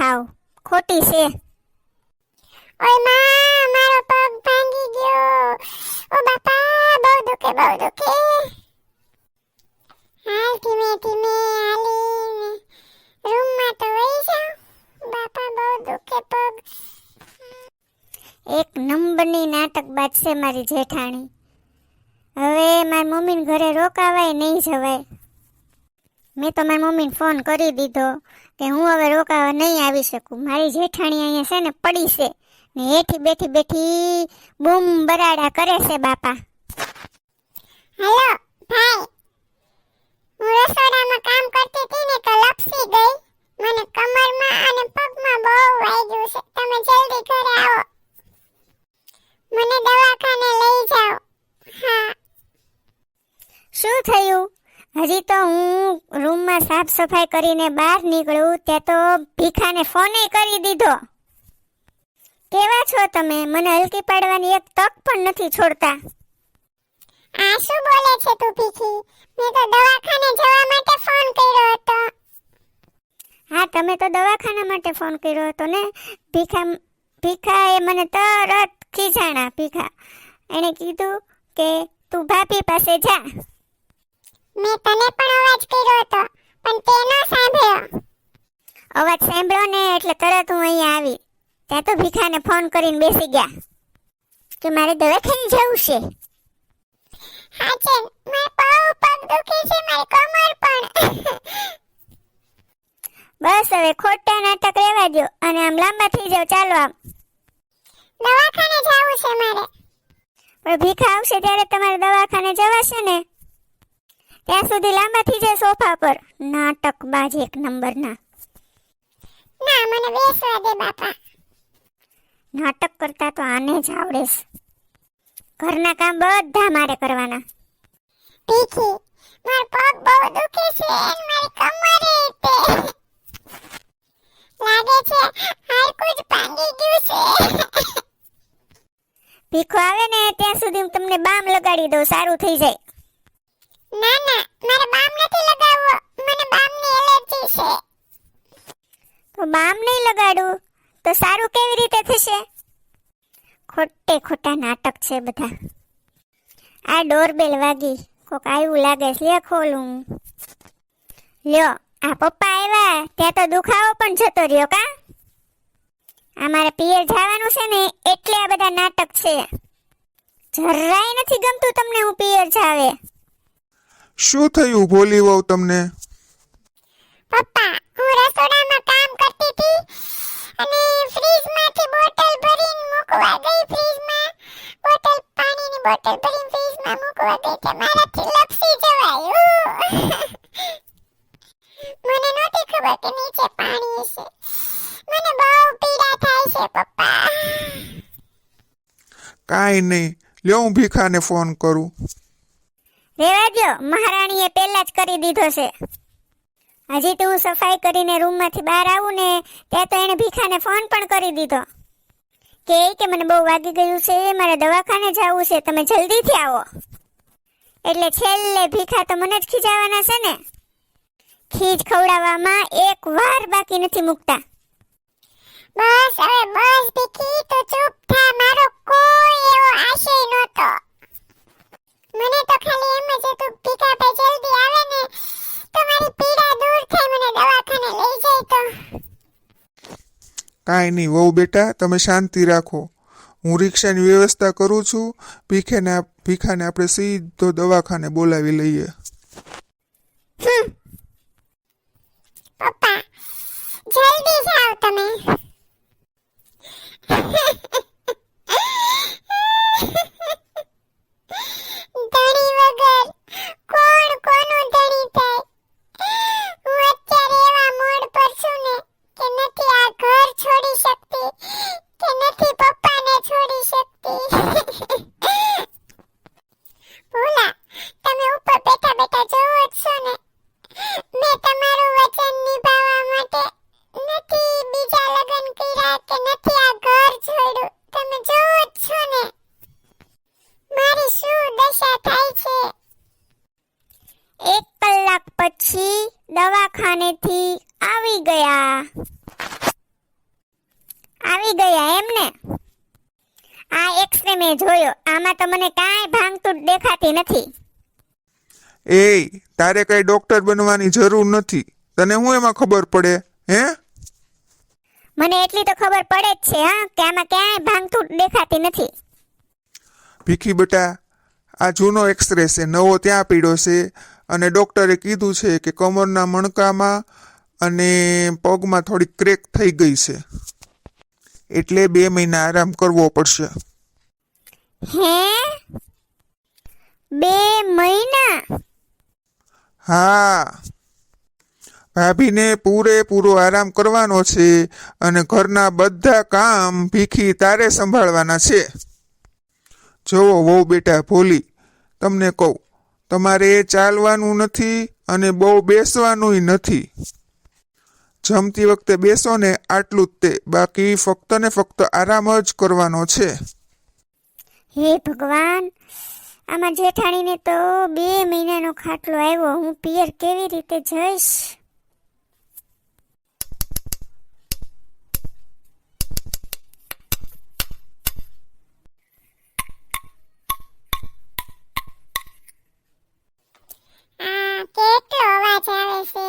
કરે છે હાવ ખોટી છે ઓયમાં મારો પગ ભાંગી ગયો ઓ બાપા બહુ દુખે બહુ દુખે હાલ ધીમે ધીમે હાલીને રૂમમાં તો વહી જાઉં બાપા બહુ દુખે પગ એક નંબરની નાટકબાજ છે મારી જેઠાણી હવે મારી મમ્મીને ઘરે રોકાવાય નહીં જવાય મેં તો મારી મમ્મીને ફોન કરી દીધો કે હું હવે રોકાવા નહીં આવી શકું. મારી જેઠાણી અહીંયા છે ને પડી છે ને હેઠી બેઠી બેઠી બૂમ બરાડા કરે છે બાપા. હેલો ભાઈ. હું રસોડામાં કામ કરતી હતી ને તો લપસી ગઈ. મને કમરમાં અને પગમાં બહુ વાગ્યું છે. તમે જલ્દી ઘરે આવો. મને દવાખાને લઈ જાઓ. હા. શું થયું? હજી તો હું રૂમમાં સાફ સફાઈ કરીને બહાર નીકળું ત્યાં તો ભીખાને ફોને કરી દીધો. કેવા છો તમે? મને હલકી પાડવાની એક તક પણ નથી છોડતા. આ શું બોલે છે તું ભીખી? મેં તો દવાખાને જવા માટે ફોન કર્યો હતો. હા તમે તો દવાખાના માટે ફોન કર્યો હતો ને? ભીખા ભીખા એ મને તરત ખીજાણા ભીખા. એણે કીધું કે તું ભાભી પાસે જા. મેં તને પણ અવાજ કર્યો હતો પણ તે ન સાંભળ્યો. અવાજ સાંભળ્યો ને એટલે તરત હું અહીંયા આવી. ત્યાં તો ભીખાને ફોન કરીને બેસી ગયા કે મારે દવાખાને જવું છે. હા છે મારે બહુ પગ દુખે છે મારી કમર પણ. બસ હવે ખોટા નાટક રહેવા દો અને આમ લાંબા થઈ જાવ ચાલો આમ. દવાખાને જવું છે મારે. પણ ભીખા આવશે ત્યારે તમારે દવાખાને જવાશે ને. ત્યાં સુધી લાંબા થઈ જાય સોફા પર. નાટક બાજ એક નંબરના. ના મને બેસવા દે બાપા. નાટક કરતા તો આને જ આવડે છે ઘરના કામ બધા મારે કરવાના. ભીખી મારો પગ બહુ દુખે છે અને મારી કમરે તે લાગે છે હાડકું જ ભાંગી ગયું છે. ભીખો આવે ને ત્યાં સુધી હું તમને બામ લગાડી દઉં સારું થઈ જાય. ના ના, મારે બામ નથી લગાવવો. મને બામની એલર્જી છે. તો બામ નહીં લગાડું, તો સારું કેવી રીતે થશે? ખોટે ખોટા નાટક છે બધા. આ ડોરબેલ વાગી. કોક આવ્યું લાગે છે. લે ખોલું. લ્યો, આ પપ્પા આવ્યા ત્યાં તો દુખાવો પણ જતો રહ્યો કા? આ મારે પિયર જવાનું છે ને, એટલે આ બધા નાટક છે. જરાય નથી ગમતું તમને હું પિયર જાવે. શું થયું? ભોલી વહુ તમને. પપ્પા હું રસોડામાં કામ કરતી હતી અને ફ્રીજમાંથી બોટલ ભરીને મૂકવા ગઈ ફ્રીજમાં. બોટલ પાણીની બોટલ ભરીને ફ્રીજમાં મૂકવા ગઈ કે મારાથી લપસી જવાયું. મને નહોતી ખબર કે નીચે પાણી છે મને બહુ પીડા થાય છે પપ્પા. કાંઈ નહીં. લ્યો હું ભીખાને ફોન કરું. રેવા દ્યો મહારાણીએ પહેલા જ કરી દીધો છે. હજી તો હું સફાઈ કરીને રૂમમાંથી બહાર આવું ને ત્યાં તો એણે ભીખાને ફોન પણ કરી દીધો. કે કે મને બહુ વાગી ગયું છે મારે દવાખાને જવું છે, તમે જલ્દીથી આવો. એટલે છેલ્લે ભીખા તો મને જ ખીજાવાના છે ને. ખીજ ખવડાવવામાં એક વાર બાકી નથી મૂકતા. બસ હવે બસ ભીખી, તો ચૂપ થા, મારો કોઈ એવો આશય નહોતો. મને તો ખાલી એમ જ હતું ભીખાભાઈ જલ્દી આવે ને તો મારી પીડા દૂર થાય મને દવાખાને લઈ જાય તો. કાંઈ નહીં વહુ બેટા તમે શાંતિ રાખો. હું રિક્ષાની વ્યવસ્થા કરું છું ભીખેને ભીખાને આપણે સીધો દવાખાને બોલાવી લઈએ. પપ્પા જલ્દી જાઓ તમે ધણી વગર કોણ કોનું ધણી થાય હું અત્યારે એવા મોડ પર છું ને કે નથી આ ઘર છોડી શકતી કે નથી પપ્પાને છોડી શકતી ભોલા તમે ઉપર બેઠા બેઠા જોવો જ છો ને મેં તમારું વચન નિભાવવા માટે નથી બીજા લગ્ન કર્યા કે નથી આ ઘર છોડ્યું આ એક્સરે મેં જોયો આમાં તો મને કાંઈ દેખાતી નથી. એ તારે કઈ ડોક્ટર બનવાની જરૂર નથી. તને હું એમાં ખબર પડે હે? મને એટલી તો ખબર પડે જ છે હા કે આમાં ક્યાંય ભાંગતૂટ દેખાતી નથી. ભીખી બેટા આ જૂનો એક્સરે છે નવો ત્યાં પીડ્યો છે અને ડૉક્ટરે કીધું છે કે કમરના મણકામાં અને પગમાં થોડી ક્રેક થઈ ગઈ છે. એટલે બે મહિના આરામ કરવો પડશે. હે? બે મહિના? હા. ભાભીને પૂરેપૂરો આરામ કરવાનો છે અને ઘરના બધા કામ ભીખી તારે સંભાળવાના છે. જોવો વહુ બેટા ભોલી તમને કહું તમારે ચાલવાનું નથી અને બહુ બેસવાનુંય નથી. જમતી વખતે બેસો ને આટલું જ તે બાકી ફક્ત ને ફક્ત આરામ જ કરવાનો છે. હે ભગવાન આમાં જેઠાણીને તો બે મહિનાનો ખાટલો આવ્યો. હું પિયર કેવી રીતે જઈશ? આ કેટલો અવાજ આવે છે?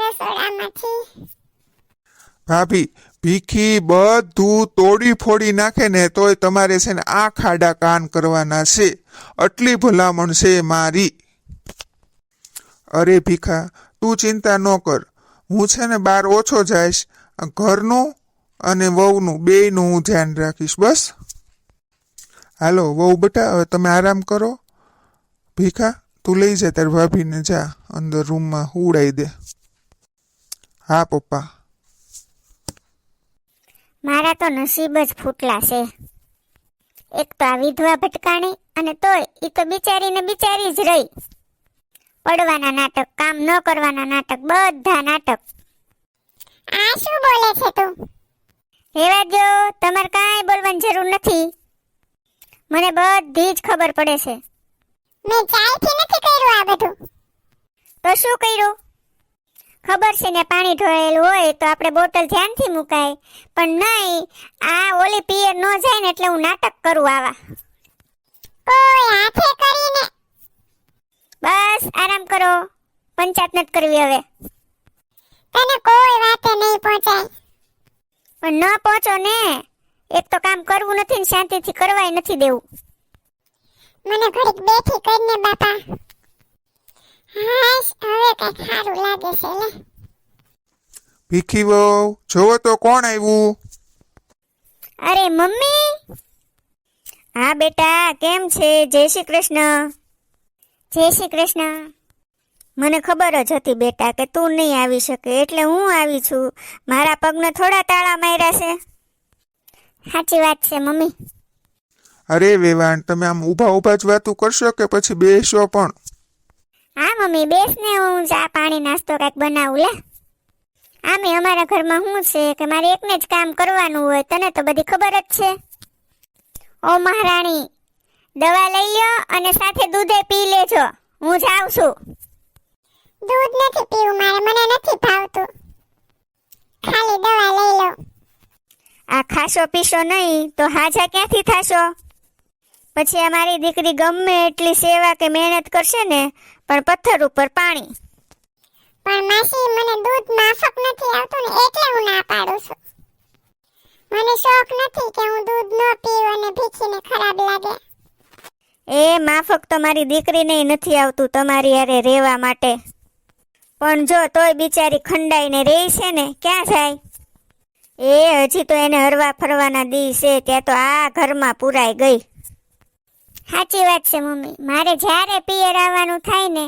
રસોડામાંથી? ભાભી ભીખી બધું તોડી ફોડી નાખે ને તોય તમારે છે ને આ ખાડા કાન કરવાના છે. આટલી ભલામણ છે મારી. અરે ભીખા, તું ચિંતા ન કર. હું છે ને બહાર ઓછો જઈશ, ઘરનું અને વહુનું, બેયનું હું ધ્યાન રાખીશ, બસ. હાલો, વહુ બેટા, હવે તમે આરામ કરો. ભીખા, તું લઈ જા, તારી ભાભીને જા, અંદર રૂમમાં ઉડાઈ દે. હા, પપ્પા. મારા તો નસીબ જ ફૂટલા છે. એક તો આ વિધવા ભટકાણી અને તોય એ તો બિચારીને બિચારી જ રહી. પડવાના નાટક કામ ન કરવાના નાટક બધા નાટક. આ શું બોલે છે તું? રેવા દો તમારે કાંઈ બોલવાની જરૂર નથી. મને બધી જ ખબર પડે છે. મેં ચાયથી નથી કર્યું આ બધું. તો શું કર્યું? ખબર છે ને પાણી ઢોળેલું હોય તો આપણે બોટલ ધ્યાનથી મુકાય. પણ નહીં આ ઓલી પિયર ન જાય ને એટલે હું નાટક કરું આવા. કોઈ હાથે કરીને. બસ આરામ કરો. પંચાયત નથી કરવી હવે. તને કોઈ વાતે નહીં પહોંચાય. પણ ન પહોંચો ને. એક તો કામ કરવું નથી ને શાંતિથી કરવાય નથી દેવું. મને ઘડીક બેઠી કરીને બાપા. હાશ હવે કઈ સારું લાગે છે લે ભીખી વહુ જોવો તો કોણ આવ્યું? અરે મમ્મી? હા બેટા કેમ છે? જય શ્રી કૃષ્ણ. જય શ્રી કૃષ્ણ. મને ખબર જ હતી બેટા કે તું નહીં આવી શકે એટલે હું આવી છું. મારા પગને થોડા તાળા માર્યા છે. સાચી વાત છે મમ્મી. અરે વેવાણ તમે આમ ઊભા ઊભા જ વાતું કરશો કે પછી બેસો પણ? હા મમ્મી બેસ ને હું ચા પાણી નાસ્તો કાંઈક બનાવું લે. આમે અમારા ઘરમાં શું છે કે મારે એકને જ કામ કરવાનું હોય તને તો બધી ખબર જ છે. ઓ મહારાણી દવા લઈ લ્યો અને સાથે દૂધે પી લેજો. હું જાઉં છું. દૂધ નથી પીવું મારે મને નથી ભાવતું. ખાલી દવા લઈ લો. આ ખાશો પીશો નહીં તો હાજા ક્યાંથી થાશો? પછી આ મારી દીકરી ગમે એટલી સેવા કે મહેનત કરશે ને પણ પથ્થર ઉપર પાણી. પણ માસી મને દૂધ માફક નથી આવતું ને એટલે હું ના પાડું છું. મને શોખ નથી કે હું દૂધ ન પીવું અને ભીખીને ખરાબ લાગે. એ માફક તો મારી દીકરીને નથી આવતું તમારી હારે રહેવા માટે. પણ જો તોય બિચારી ખંડાઈને રહે છે ને ક્યાં જાય? એ હજી તો એને હરવા ફરવાના દી છે ત્યાં તો આ ઘરમાં પુરાઈ ગઈ. સાચી વાત છે, મમ્મી. મારે જ્યારે પિયર આવવાનું થાય ને,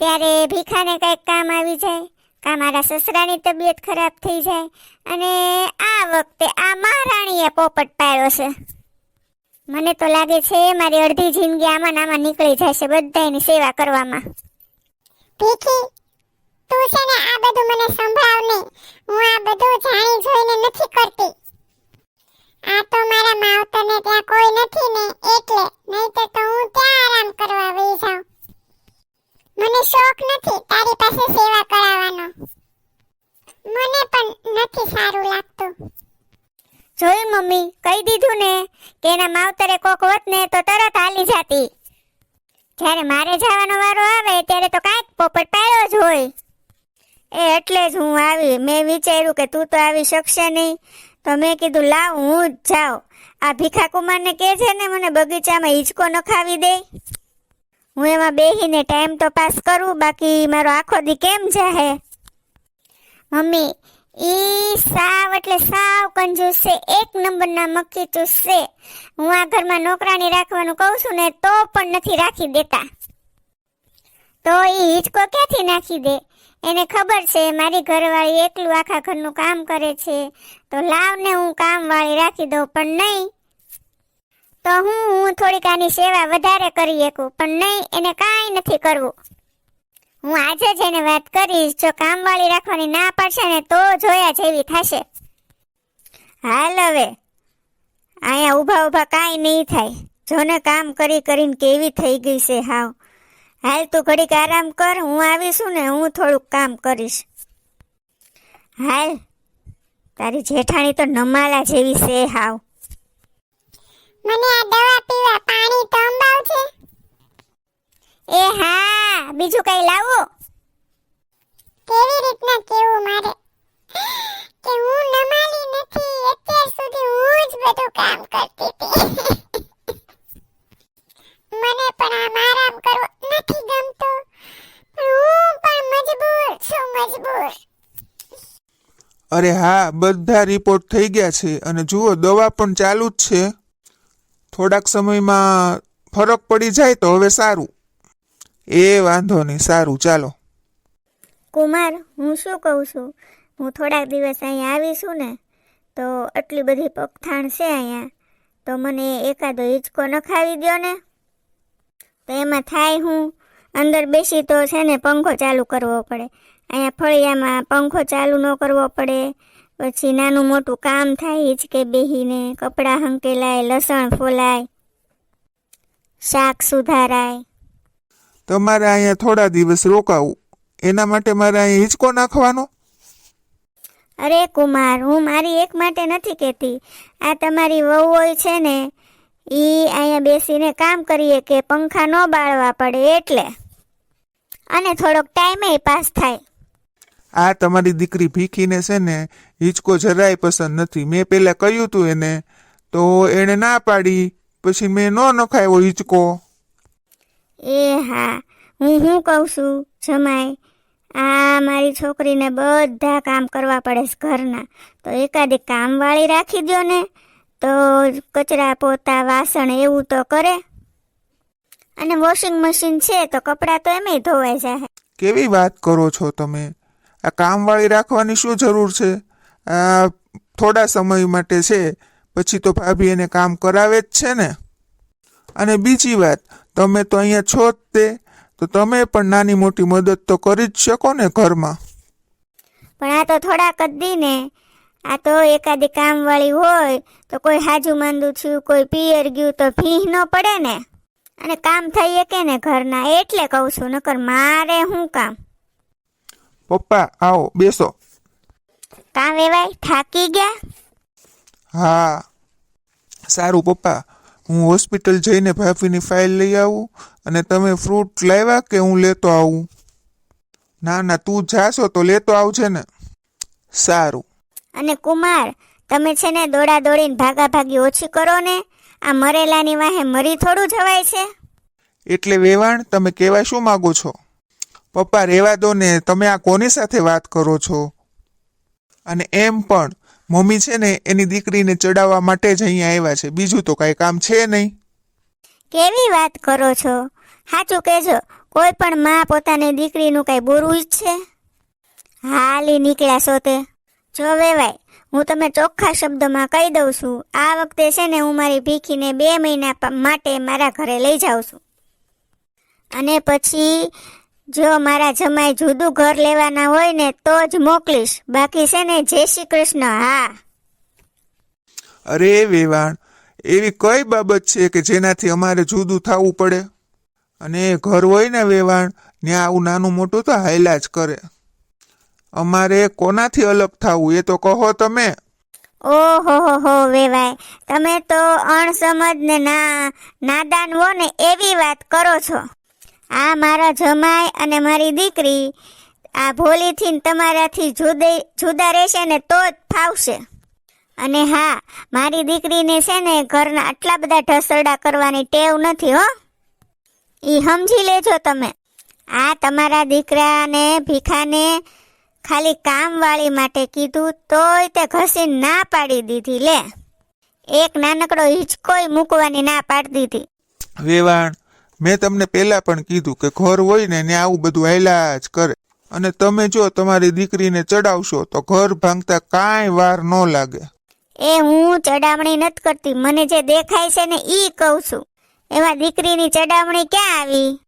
ત્યારે ભીખાને કંઈક કામ આવી જાય, કા મારા સસરાની તબિયત ખરાબ થઈ જાય, અને આ વખતે આ મહારાણીએ પોપટ પાડ્યો છે. મને તો લાગે છે, મારી અડધી જિંદગી આમાં નામાં નીકળી છે બધાની સેવા કરવામાં. ભીખી, તું છે ને આ બધું મને સંભળાવ નહીં હું આ બધું જાણી જોઈને નથી કરતી. આ તો મારા માવતરને ત્યાં કોઈ નથી ને, એટલે નહીતર તો હું ત્યાં આરામ કરવા વહી જાઉં. મને શોખ નથી તારી પાસે સેવા કરાવવાનો. મને પણ નથી સારું લાગતું. જોયું મમ્મી, કહી દીધું ને કે એના માવતરે કોક હોત ને તો તરત હાલી જાતી. જ્યારે મારે જવાનો વારો આવે ત્યારે તો કાંઈક પોપટ પાડ્યો જ હોય. એ એટલે જ હું આવી. મેં વિચાર્યું કે તું તો આવી શકશે નહીં. તો મેં કીધું લાવ હું જ જાઉં. આ ભીખા કુમારને કહે છે ને, મને બગીચામાં હિંચકો નખાવી દે. હું એમાં બેહીને ટાઈમ તો પાસ કરું, બાકી મારો આખો દી કેમ જાહે? મમ્મી, ઈ સાવ એટલે સાવ કંજૂસ છે. એક નંબરના મક્કી ચૂસ છે. હું આ ઘરમાં નોકરાણી રાખવાનું કહું છું ને, તો પણ નથી રાખી દેતા. તો ઈ હિંચકો ક્યાંથી નાખી દે? એને ખબર છે, મારી ઘરવાળી એકલું આખા ઘરનું કામ કરે છે. તો લાવને હું કામવાળી રાખી દઉં, પણ નહીં. તો હું હું થોડીક આની સેવા વધારે કરી શકું, પણ નહીં, એને કાંઈ નથી કરવું. હું આજે જ એને વાત કરીશ, જો કામવાળી રાખવાની ના પડશે ને, તો જોયા જેવી થશે. હાલ હવે, અહીંયા ઊભા ઊભા કાંઈ નહીં થાય. જોને કામ કરી કરીને કેવી થઈ ગઈ છે હાવ. હાલ તું ઘડીક આરામ કર હું આવીશું ને હું થોડુંક કામ કરીશ. હાલ તારી જેઠાણી તો નમાલા જેવી છે હાવ. મને આ દવા પીવા પાણી તો અંબાવજે. એ હા બીજું કઈ લાવો? કેવી રીતના કેવું મારે? કે હું નમાલી નથી અત્યાર સુધી હું જ બધું કામ કરતી હતી મને પણ આમ આરામ કરવો નથી ગમતો પણ હું પણ મજબૂર છું મજબૂર અરે હા, બધા રિપોર્ટ થઈ ગયા છે અને જુઓ, દવા પણ ચાલુ જ છે. થોડાક સમયમાં ફરક પડી જાય તો હવે સારું. એ વાંધો નહીં, સારું, ચાલો. કુમાર, હું શું કહું છું? હું થોડાક દિવસ અહીંયા આવીશું ને, તો આટલી બધી પગથાણ છે અહીંયા. તો મને એકાદો હિંચકો નખાવી દો ને. તો એમાં થાય હું, અંદર બેસી તો છે ને, પંખો ચાલુ કરવો પડે. અહીંયા ફળિયામાં પંખો ચાલુ ન કરવો પડે. પછી નાનું મોટું કામ થાય હિંચકે બેહીને કપડાં હંકેલાય લસણ ફોલાય શાક સુધારાય. તમારે અહીંયા થોડા દિવસ રોકાવું. એના માટે મારે અહીં હિંચકો નાખવાનો? અરે કુમાર હું મારી એક માટે નથી કહેતી. આ તમારી વહુ હોય છે ને એ અહીંયા બેસીને કામ કરીએ કે પંખા ન બાળવા પડે એટલે. અને થોડોક ટાઈમે પાસ થાય. આ તમારી દીકરી ભીખીને છે ને હિંચકો જરાય પસંદ નથી. મેં પહેલાં કહ્યું તું એને તો એણે ના પાડી પછી મેં ન નખાયો હિંચકો. એ હા હું શું કહું છું? જમાય આ મારી છોકરીને બધા કામ કરવા પડે છે ઘરના. તો એકાદી કામવાળી રાખી દો ને તો કચરા પોતા વાસણ એવું તો કરે. અને વોશિંગ મશીન છે તો કપડાં તો એમેય ધોવાઈ જાય કેવી વાત કરો છો તમે? આ કામવાળી રાખવાની શું જરૂર છે? થોડા સમય માટે છે, પછી તો ભાભી એને કામ કરાવે જ છે ને. અને બીજી વાત, તમે તો અહીંયા છો જ તે, તો તમે પણ નાની મોટી મદદ તો કરી જ શકો ને ઘરમાં. પણ આ તો થોડાક જ દી ને આ તો એકાદી કામવાળી હોય, તો કોઈ હાજુ માંદું થયું, કોઈ પિયર ગયું, તો ભીહ ન પડે ને. અને કામ થઈ શકે ને ઘરના, એટલે કહું છું, નકર મારે શું કામ? પપ્પા આવો બેસો. કામ વેવાય થાકી ગયા? હા. સારું પપ્પા. હું હોસ્પિટલ જઈને ભાભીની ફાઇલ લઈ આવું અને તમે ફ્રૂટ લાવ્યા કે હું લેતો આવું? ના ના તું જાશો તો લેતો આવજે ને. સારું. અને કુમાર તમે છે ને દોડા દોડીને ભાગા ભાગી ઓછી કરો ને. આ મરેલાની વાહે મરી થોડું જવાય છે. એટલે વેવાણ તમે કહેવા શું માગો છો? પપ્પા રહેવા દો ને. તમે આ કોની સાથે વાત કરો છો? અને એમ પણ, મમ્મી છે ને, એની દીકરીને ચડાવવા માટે જ અહીંયા આવ્યા છે. બીજું તો કાંઈ કામ છે નહીં. કેવી વાત કરો છો? સાચું કહેજો, કોઈ પણ માં પોતાની દીકરીનું કાંઈ બોરવું ઈચ્છે હાલી નીકળ્યા છો તે. જો વેવાય, હું તમે ચોખ્ખા શબ્દમાં કહી દઉં છું, આ વખતે છે ને હું મારી ભીખીને બે મહિના માટે મારા ઘરે લઈ જાઉં છું. અને પછી જો મારા જમાઈ જુદું ઘર લેવાના હોય ને તો જ મોકલીશ. બાકી છે ને જય શ્રી કૃષ્ણ હા. અરે વેવાણ એવી કઈ બાબત છે કે જેનાથી અમારે જુદું થવું પડે? અને ઘર હોય ને વેવાણ ત્યાં આવું નાનું મોટું તો હાયલા જ કરે. અમારે કોનાથી અલગ થવું એ તો કહો તમે. ઓહો હો હો વેવાય તમે તો અણસમજ ને ના નાદાન હો ને એવી વાત કરો છો. આ મારા જમાઈ અને મારી દીકરી, આ ભોલીથી તમારાથી જુદે, જુદા રહેશે ને તો જ ફાવશે. અને હા, મારી દીકરીને છે ને ઘરના આટલા બધા ઢસરડા કરવાની ટેવ નથી, હો. એ સમજી લેજો તમે. આ તમારા દીકરાને, ભીખાને ખાલી કામવાળી માટે કીધું તોય તે ઘસીને ના પાડી દીધી, લે. એક નાનકડો હિંચકોય મૂકવાની ના પાડી દીધી. વેવાણ મેં તમને પહેલા પણ કીધું કે ઘર હોય ને ને આવું બધું હેલા જ કરે. અને તમે જો તમારી દીકરીને ચડાવશો તો ઘર ભાંગતા કાંઈ વાર ન લાગે. એ હું ચડામણી નથી કરતી. મને જે દેખાય છે ને ઈ કહું છું. એમાં દીકરીની ચડામણી ક્યાં આવી?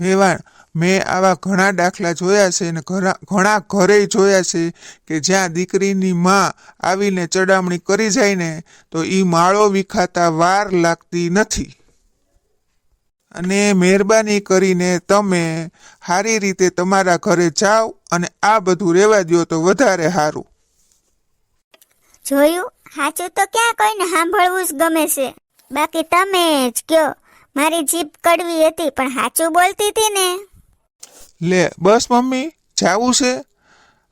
વેવાણ મેં આવા ઘણા દાખલા જોયા છે અને ઘણા ઘણા ઘરે જોયા છે કે જ્યાં દીકરીની માં આવીને ચડામણી કરી જાય ને તો ઈ માળો વિખાતા વાર લાગતી નથી. અને મહેરબાની કરીને તમે સારી રીતે તમારા ઘરે જાઓ અને આ બધું રહેવા દ્યો તો વધારે સારું. જોયું? સાચું તો ક્યાં કોઈને સાંભળવું જ ગમે છે. બાકી તમે જ કયો. મારી જીભ કડવી હતી પણ સાચું બોલતી હતી ને. લે બસ મમ્મી જાવું છે.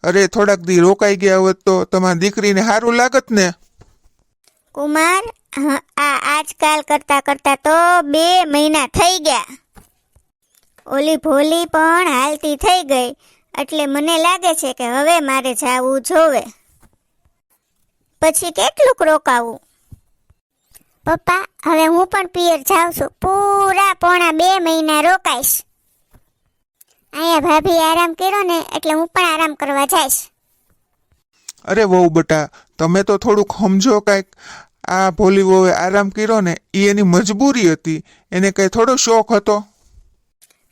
અરે થોડાક દી રોકાઈ ગયા હોત તો તમારી દીકરીને સારું લાગત ને. કુમાર આ આજકાલ કરતા કરતા તો બે મહિના થઈ ગયા. ઓલી ભોલી પણ હાલતી થઈ ગઈ, એટલે મને લાગે છે કે હવે મારે જાવું જોવે. પછી કેટલુંક રોકાવું? પપ્પા, હવે હું પણ પિયર જાઉં છું. પૂરા પોણા બે મહિના રોકાઈશ. અહીંયા ભાભી આરામ કર્યો ને, એટલે હું પણ આરામ કરવા જઈશ. અરે વહુ બટા, તમે તો થોડુંક સમજો કાંઈક. આ ભોલી વહુએ આરામ કર્યો ને એ એની મજબૂરી હતી. એને કઈ થોડો શોખ હતો.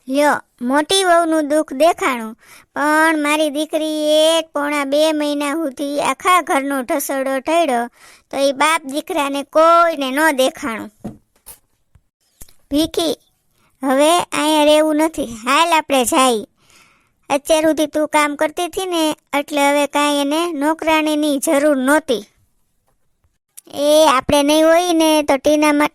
લ્યો, મોટી વહુનું દુઃખ દેખાણું. પણ મારી દીકરી એક પોણા બે મહિના સુધી આખા ઘરનો ઢસડો ઠળ્યો તો એ બાપ દીકરાને કોઈને ન દેખાણું. ભીખી, હવે અહીંયા રહેવું નથી. હાલ આપણે જાય. અત્યાર સુધી તું કામ કરતી હતી ને, એટલે હવે કાંઈ એને નોકરાણીની જરૂર નહોતી. એ આપણે નહીં હોય ને તો ટીના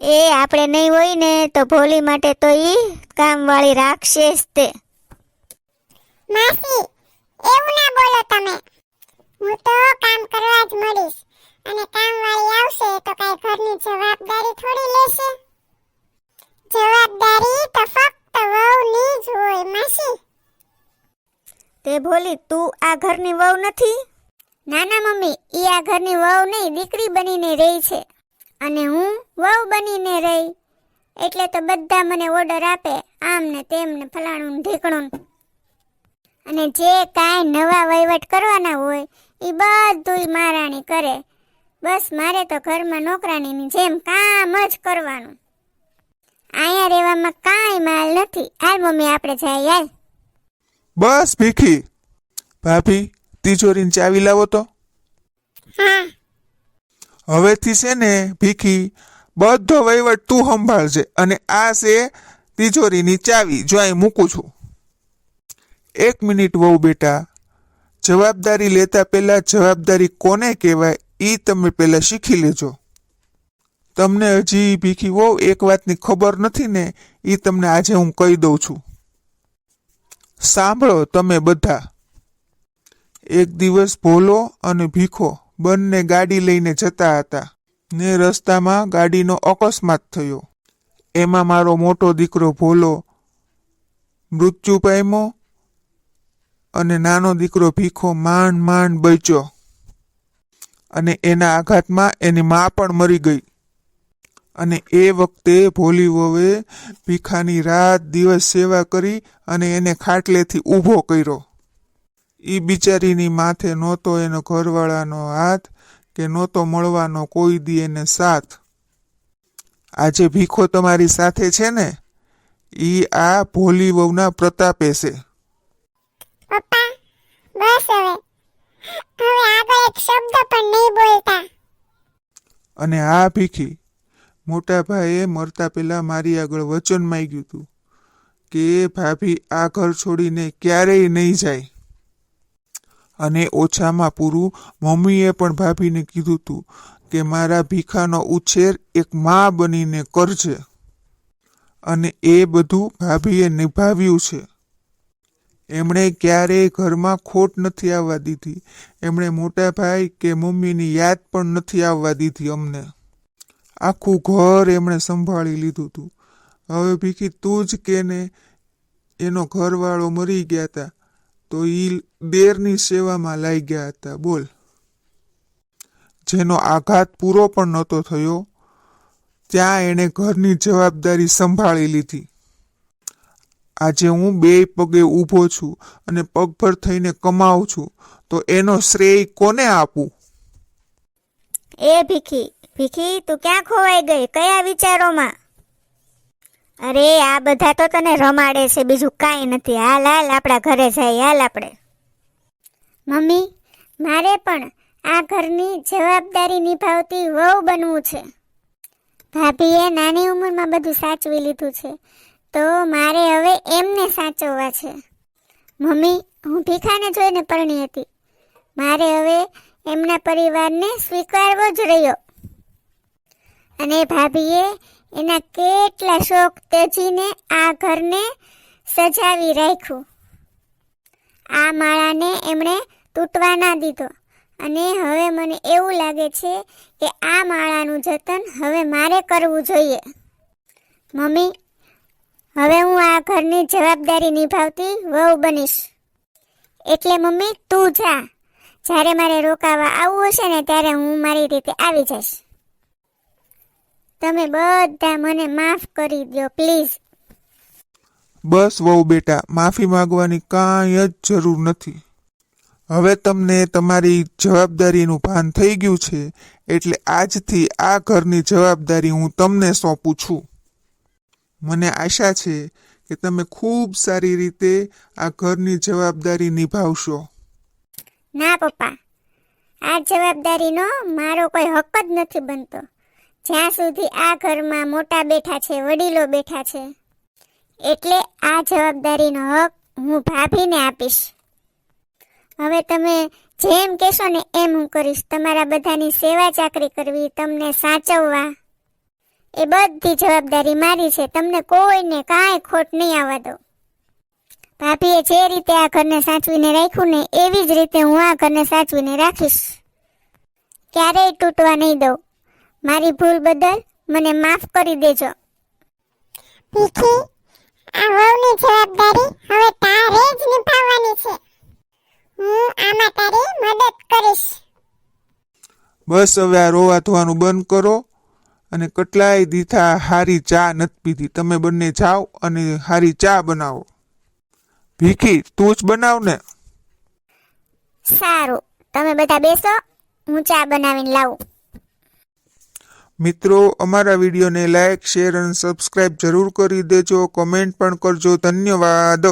એ આપણે નહીં હોય ને તો ભોલી માટે તો ઈ કામવાળી રાખશે જ તે. માસી, એવું ના બોલો તમે. હું તો કામ કરવા જ મળીશ. અને કામવાળી આવશે તો કઈ ઘરની જવાબદારી થોડી લેશે. જવાબદારી તો ફક્ત વહુની જ હોય માસી. તે ભોલી તું આ ઘરની વહુ નથી? ના ના મમ્મી ઈ આ ઘરની વહુ નહીં દીકરી બનીને રહી છે. અને હું વહુ બનીને રહી? એટલે તો બધા મને ઓર્ડર આપે આમ ને તેમ ને ફલાણું ઢીકણું. અને જે કાંઈ નવા વહીવટ કરવાના હોય એ બધુંય મારાણી કરે. બસ મારે તો ઘરમાં નોકરાણીની જેમ કામ જ કરવાનું. અહીંયા રહેવામાં કાંઈ માલ નથી. હાલ મમ્મી આપણે જઈએ હાલ. બસ ભીખી. ભાભી તિજોરીની ચાવી લાવો તો. હા. હવેથી છે ને ભીખી બધો વહીવટ તું સંભાળજે. અને આ છે તિજોરીની ચાવી જો અહીં મૂકું છું. એક મિનિટ વહુ બેટા. જવાબદારી લેતા પહેલા જવાબદારી કોને કહેવાય એ તમે પહેલા શીખી લેજો. તમને હજી ભીખી વહુ એક વાતની ખબર નથી ને એ તમને આજે હું કહી દઉં છું. સાંભળો તમે બધા. એક દિવસ ભોલો અને ભીખો બંને ગાડી લઈને જતા હતા. ને રસ્તામાં ગાડીનો અકસ્માત થયો. એમાં મારો મોટો દીકરો ભોલો મૃત્યુ પામ્યો અને નાનો દીકરો ભીખો માંડ માંડ બચ્યો. અને એના આઘાતમાં એની મા પણ મરી ગઈ. અને એ વખતે ભોલી વહુએ ભીખાની રાત દિવસ સેવા કરી અને એને ખાટલેથી ઊભો કર્યો. એ બિચારીની માથે નહોતો એનો ઘરવાળાનો હાથ કે નહોતો મળવાનો કોઈ દી એને સાથ. આજે ભીખો તમારી સાથે છે ને? ઈ આ ભોલી વહુના પ્રતાપે છે. પપ્પા બસ હવે. હવે આગળ એક શબ્દ પણ નહીં બોલતા. અને આ ભીખી મોટા ભાઈએ મરતા પહેલાં મારી આગળ વચન માંગ્યું હતું કે ભાભી આ ઘર છોડીને ક્યારેય નહીં જાય. અને ઓછામાં પૂરું મમ્મીએ પણ ભાભીને કીધું હતું કે મારા ભીખાનો ઉછેર એક મા બનીને કરજે. અને એ બધું ભાભીએ નિભાવ્યું છે. એમણે ક્યારેય ઘરમાં ખોટ નથી આવવા દીધી. એમણે મોટા ભાઈ કે મમ્મીની યાદ પણ નથી આવવા દીધી અમને. આખું ઘર એમણે સંભાળી લીધું હતું હવે ભીખી તું જ કે ને એનો ઘરવાળો મરી ગયા હતા તો એ દેરની સેવામાં લાગી ગયા હતા. બોલ. જેનો આઘાત પૂરો પણ નહોતો થયો, ત્યાં એણે ઘરની જવાબદારી સંભાળી લીધી. આજે હું બે પગે ઊભો છું અને પગભર થઈને કમાઉં છું, તો એનો શ્રેય કોને આપું? એ ભીખી ભીખી, તું ક્યાં ખોવાઈ ગઈ? કયા વિચારોમાં? અરે, આ બધા તો તને રમાડે છે, બીજું કાંઈ નથી. હાલ હાલ, આપણા ઘરે જાય હાલ આપણે. મમ્મી, મારે પણ આ ઘરની જવાબદારી નિભાવતી વહુ બનવું છે. ભાભીએ નાની ઉંમરમાં બધું સાચવી લીધું છે, તો મારે હવે એમને સાચવવા છે. મમ્મી, હું ભીખાને જોઈને પરણી હતી. મારે હવે એમના પરિવારને સ્વીકારવો જ રહ્યો. અને ભાભીએ એના કેટલા શોખ ત્યજીને આ ઘરને સજાવી રાખ્યું. આ માળાને એમણે તૂટવા ના દીધો. અને હવે મને એવું લાગે છે કે આ માળાનું જતન હવે મારે કરવું જોઈએ. મમ્મી, હવે હું આ ઘરની જવાબદારી નિભાવતી વહુ બનીશ. એટલે મમ્મી, તું જા. જ્યારે મારે રોકાવા આવવું હશે ને ત્યારે હું મારી રીતે આવી જઈશ. તમે બધા મને માફ કરી દો પ્લીઝ. બસ વહુ બેટા માફી માંગવાની કાંઈ જ જરૂર નથી. હવે તમને તમારી જવાબદારીનું ભાન થઈ ગયું છે એટલે આજથી આ ઘરની જવાબદારી હું તમને સોંપું છું. મને આશા છે કે તમે ખૂબ સારી રીતે આ ઘરની જવાબદારી નિભાવશો. ના પપ્પા આ જવાબદારીનો મારો કોઈ હક જ નથી બનતો. જ્યાં સુધી આ ઘરમાં મોટા બેઠા છે, વડીલો બેઠા છે, એટલે આ જવાબદારીનો હક હું ભાભીને આપીશ. હવે તમે જેમ કહેશો ને એમ હું કરીશ. તમારા બધાની સેવા ચાકરી કરવી, તમને સાચવવા. એ બધી જવાબદારી મારી છે. તમને કોઈને કાંઈ ખોટ નહીં આવવા દો ભાભીએ જે રીતે આ ઘરને સાચવીને રાખ્યું ને, એવી જ રીતે હું આ ઘરને સાચવીને રાખીશ. ક્યારેય તૂટવા નહીં દઉં. મારી ભૂલ બદલ મને માફ કરી દેજો. પીખી આ વહુની જવાબદારી હવે તારે જ નિભાવવાની છે. હું આમાં તારી મદદ કરીશ. બસ હવે આ રોવા ધોવાનું બંધ કરો અને કેટલાય દીથા હારી ચા નથી પીધી. તમે બંને જાઓ અને હારી ચા બનાવો. ભીખી તું જ બનાવ ને. સારું તમે બધા બેસો હું ચા બનાવીને લાવું. મિત્રો અમારા વિડીયોને લાઇક શેર અને સબસ્ક્રાઈબ જરૂર કરી દેજો. કોમેન્ટ પણ કરજો. ધન્યવાદ.